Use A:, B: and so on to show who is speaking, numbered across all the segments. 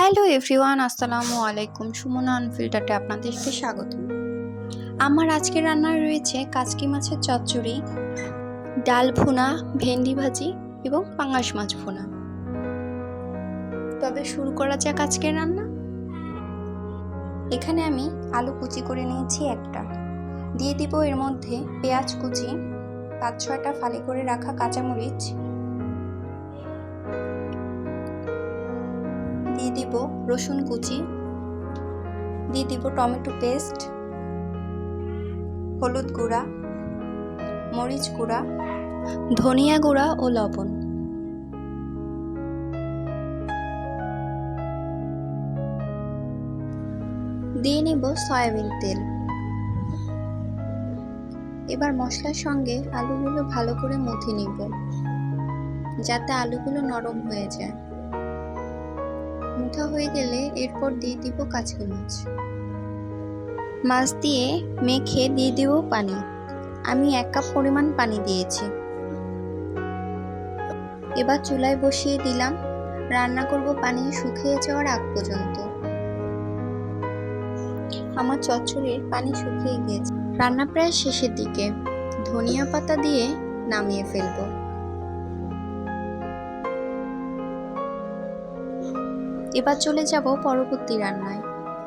A: Hello everyone, আসসালামু আলাইকুম। সুমনা আনফিল্টারতে আপনাদেরকে স্বাগত আমার আজকে রান্নায় রয়েছে কাচকি মাছের চচ্চড়ি, ডাল ভুনা, ভেন্ডি ভাজি এবং পাঙ্গাস মাছ ভুনা। তবে শুরু করা যাক আজকের রান্না। এখানে আমি আলু কুচি করে নিয়েছি একটা। দিয়ে দিব এর মধ্যে পেঁয়াজ কুচি, পাঁচ ছয়টা ফালি করে রাখা কাঁচামরিচ দিয়ে দিব রসুন কুচি, দিয়ে দিব টমেটো পেস্ট, হলুদ গুঁড়া, মরিচ গুঁড়া, ধনিয়া গুঁড়া ও লবণ। দিয়ে নিব সয়াবিন তেল। এবার মশলার সঙ্গে আলুগুলো ভালো করে মথে নিব, যাতে আলুগুলো নরম হয়ে যায়। মুঠা হয়ে গেলে এরপর দিয়ে দিব কাঁচকি মাছ মাছ দিয়ে মেখে দিয়ে দেব পানি। আমি এক কাপ পরিমাণ পানি দিয়েছি। এবার চুলায় বসিয়ে দিলাম। রান্না করব পানি শুকিয়ে যাওয়ার আগ পর্যন্ত। আমার চচ্চড়ির পানি শুকিয়ে গিয়েছে। রান্না প্রায় শেষের দিকে। ধনিয়া পাতা দিয়ে নামিয়ে ফেলব। এবার চলে যাব পরবর্তী রান্নায়।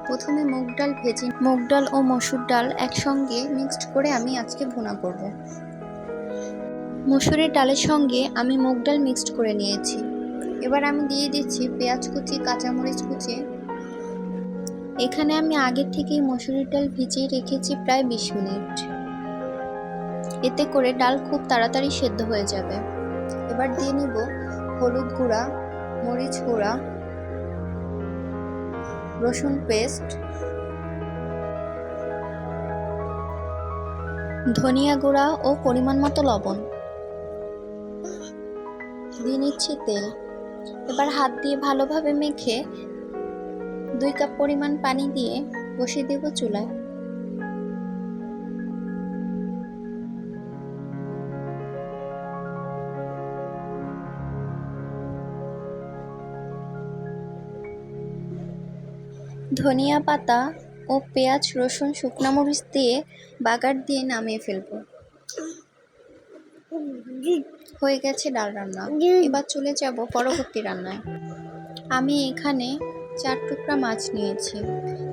A: প্রথমে মুগ ডাল ভেজে মুগ ডাল ও মসুর ডাল একসঙ্গে মিক্সড করে আমি আজকে ভুনা করব। মসুরের ডালের সঙ্গে আমি মুগ ডাল মিক্সড করে নিয়েছি। এবার আমি দিয়ে দিচ্ছি পেঁয়াজ কুচি, কাঁচামরিচ কুচি। এখানে আমি আগের থেকেই মসুরির ডাল ভিজিয়ে রেখেছি প্রায় বিশ মিনিট। এতে করে ডাল খুব তাড়াতাড়ি সেদ্ধ হয়ে যাবে। এবার দিয়ে নিব হলুদ গুঁড়া, মরিচ গুঁড়া রসুন পেস্ট, ধনিয়া গুঁড়া ও পরিমাণ মতো লবণ। দিয়ে নিচ্ছি তেল। এবার হাত দিয়ে ভালোভাবে মেখে দুই কাপ পরিমাণ পানি দিয়ে বসিয়ে দেব চুলায়। ধনিয়া পাতা ও পেঁয়াজ, রসুন, শুকনো মরিচ দিয়ে বাগার দিয়ে নামিয়ে ফেলব। হয়ে গেছে ডাল রান্না। এবার চলে যাব পরবর্তী রান্নায়। আমি এখানে চার টুকরা মাছ নিয়েছি।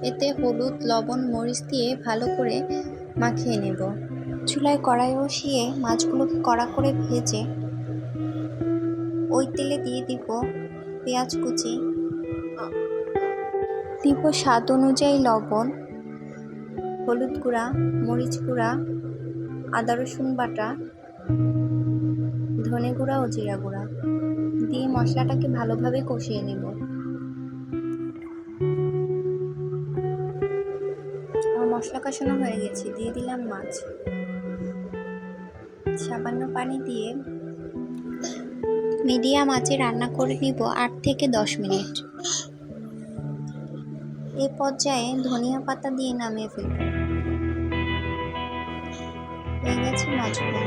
A: এতে হলুদ, লবণ, মরিচ দিয়ে ভালো করে মাখিয়ে নেব। চুলায় কড়াই বসিয়ে মাছগুলোকে কড়া করে ভেজে ওই তেলে দিয়ে দিব পেঁয়াজ কুচি। দিব স্বাদ অনুযায়ী লবণ, হলুদ গুঁড়া, মরিচ গুঁড়া, আদা রসুন বাটা, ধনে গুঁড়া ও জিরা গুঁড়া দিয়ে মশলাটাকে ভালোভাবে কষিয়ে নেব। মশলা কষানো হয়ে গেছে, দিয়ে দিলাম মাছ। সামান্য পানি দিয়ে মিডিয়াম আঁচে রান্না করে নিব আট থেকে দশ মিনিট। এ পর্যায়ে ধনিয়া পাতা দিয়ে নামিয়ে ফেলব। হয়ে গেছে মাছগুলো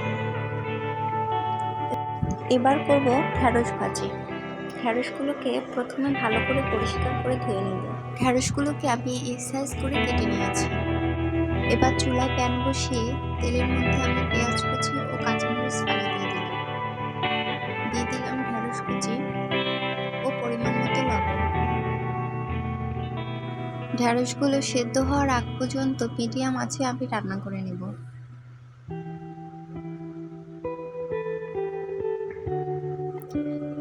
A: এবার করব ঢ্যাঁড়স ভাজি। ঢ্যাঁড়সগুলোকে প্রথমে ভালো করে পরিষ্কার করে ধুয়ে নেব। ঢ্যাঁড়সগুলোকে আমি এই সাইজ করে কেটে নিয়েছি। এবার চুলায় প্যান বসিয়ে তেলের মধ্যে আমি পেঁয়াজ কুচি ও কাঁচামরিচ ফালি দিয়ে ঢ্যাঁড়সগুলো সেদ্ধ হওয়ার আগ পর্যন্ত মিডিয়াম আছে, আমি রান্না করে নেব।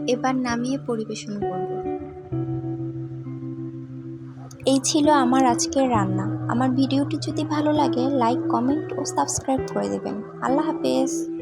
A: এবার নামিয়ে পরিবেশন করব। এই ছিল আমার আজকের রান্না। আমার ভিডিওটি যদি ভালো লাগে লাইক কমেন্ট ও সাবস্ক্রাইব করে দেবেন। আল্লাহ হাফেজ।